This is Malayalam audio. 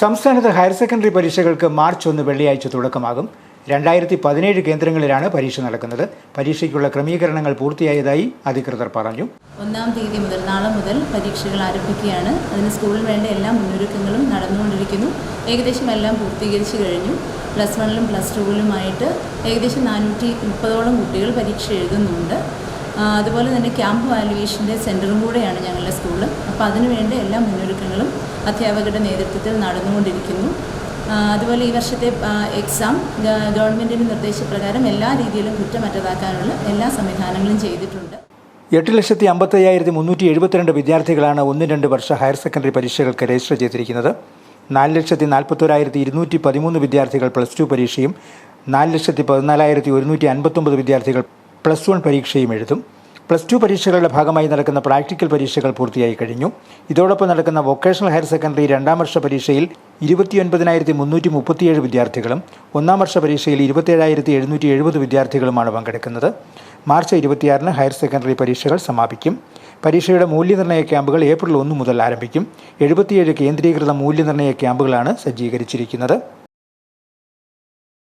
സംസ്ഥാനത്ത് ഹയർ സെക്കൻഡറി പരീക്ഷകൾക്ക് മാർച്ച് ഒന്ന് വെള്ളിയാഴ്ച തുടക്കമാകും. രണ്ടായിരത്തി പതിനേഴ് കേന്ദ്രങ്ങളിലാണ് പരീക്ഷ നടക്കുന്നത്. പരീക്ഷയ്ക്കുള്ള ക്രമീകരണങ്ങൾ പൂർത്തിയായതായി അധികൃതർ പറഞ്ഞു. ഒന്നാം തീയതി മുതൽ നാളെ മുതൽ പരീക്ഷകൾ ആരംഭിക്കുകയാണ്. അതിന് സ്കൂളിൽ വേണ്ട എല്ലാ മുന്നൊരുക്കങ്ങളും നടന്നുകൊണ്ടിരിക്കുന്നു. ഏകദേശം എല്ലാം പൂർത്തീകരിച്ചു കഴിഞ്ഞു. പ്ലസ് വണ്ണിലും പ്ലസ് ടുവിലുമായിട്ട് ഏകദേശം നാനൂറ്റി മുപ്പതോളം കുട്ടികൾ പരീക്ഷ എഴുതുന്നുണ്ട്. അതുപോലെ തന്നെ ക്യാമ്പ് വാലുവേഷന്റെ സെന്ററും കൂടെയാണ് ഞങ്ങളുടെ സ്കൂൾ അപ്പോൾ അതിനുവേണ്ട എല്ലാ മുന്നൊരുക്കങ്ങളും അധ്യാപകരുടെ നേതൃത്വത്തിൽ നടന്നുകൊണ്ടിരിക്കുന്നു. അതുപോലെ ഈ വർഷത്തെ എക്സാം ഗവൺമെന്റിന്റെ നിർദ്ദേശപ്രകാരം എല്ലാ രീതിയിലും കുറ്റമറ്റതാക്കാനുള്ള എല്ലാ സംവിധാനങ്ങളും ചെയ്തിട്ടുണ്ട്. എട്ട് ലക്ഷത്തി അമ്പത്തയ്യായിരത്തി മുന്നൂറ്റി എഴുപത്തിരണ്ട് വിദ്യാർത്ഥികളാണ് ഒന്ന് രണ്ട് വർഷ ഹയർ സെക്കൻഡറി പരീക്ഷകൾക്ക് രജിസ്റ്റർ ചെയ്തിരിക്കുന്നത്. നാല് ലക്ഷത്തി നാൽപ്പത്തൊരായിരത്തി ഇരുന്നൂറ്റി പതിമൂന്ന് വിദ്യാർത്ഥികൾ പ്ലസ് ടു പരീക്ഷയും നാല് ലക്ഷത്തി പതിനാലായിരത്തി ഒരുന്നൂറ്റി അൻപത്തൊമ്പത് വിദ്യാർത്ഥികൾ പ്ലസ് വൺ പരീക്ഷയും എഴുതും. പ്ലസ് ടു പരീക്ഷകളുടെ ഭാഗമായി നടക്കുന്ന പ്രാക്ടിക്കൽ പരീക്ഷകൾ പൂർത്തിയായി കഴിഞ്ഞു. ഇതോടൊപ്പം നടക്കുന്ന വൊക്കേഷണൽ ഹയർ സെക്കൻഡറി രണ്ടാം വർഷ പരീക്ഷയിൽ ഇരുപത്തിയൊൻപതിനായിരത്തി മുന്നൂറ്റി മുപ്പത്തിയേഴ് വിദ്യാർത്ഥികളും ഒന്നാം വർഷ പരീക്ഷയിൽ ഇരുപത്തേഴായിരത്തി എഴുന്നൂറ്റി എഴുപത് വിദ്യാർത്ഥികളുമാണ് പങ്കെടുക്കുന്നത്. മാർച്ച് ഇരുപത്തിയാറിന് ഹയർ സെക്കൻഡറി പരീക്ഷകൾ സമാപിക്കും. പരീക്ഷയുടെ മൂല്യനിർണയ ക്യാമ്പുകൾ ഏപ്രിൽ ഒന്ന് മുതൽ ആരംഭിക്കും. എഴുപത്തിയേഴ് കേന്ദ്രീകൃത മൂല്യനിർണയ ക്യാമ്പുകളാണ് സജ്ജീകരിച്ചിരിക്കുന്നത്.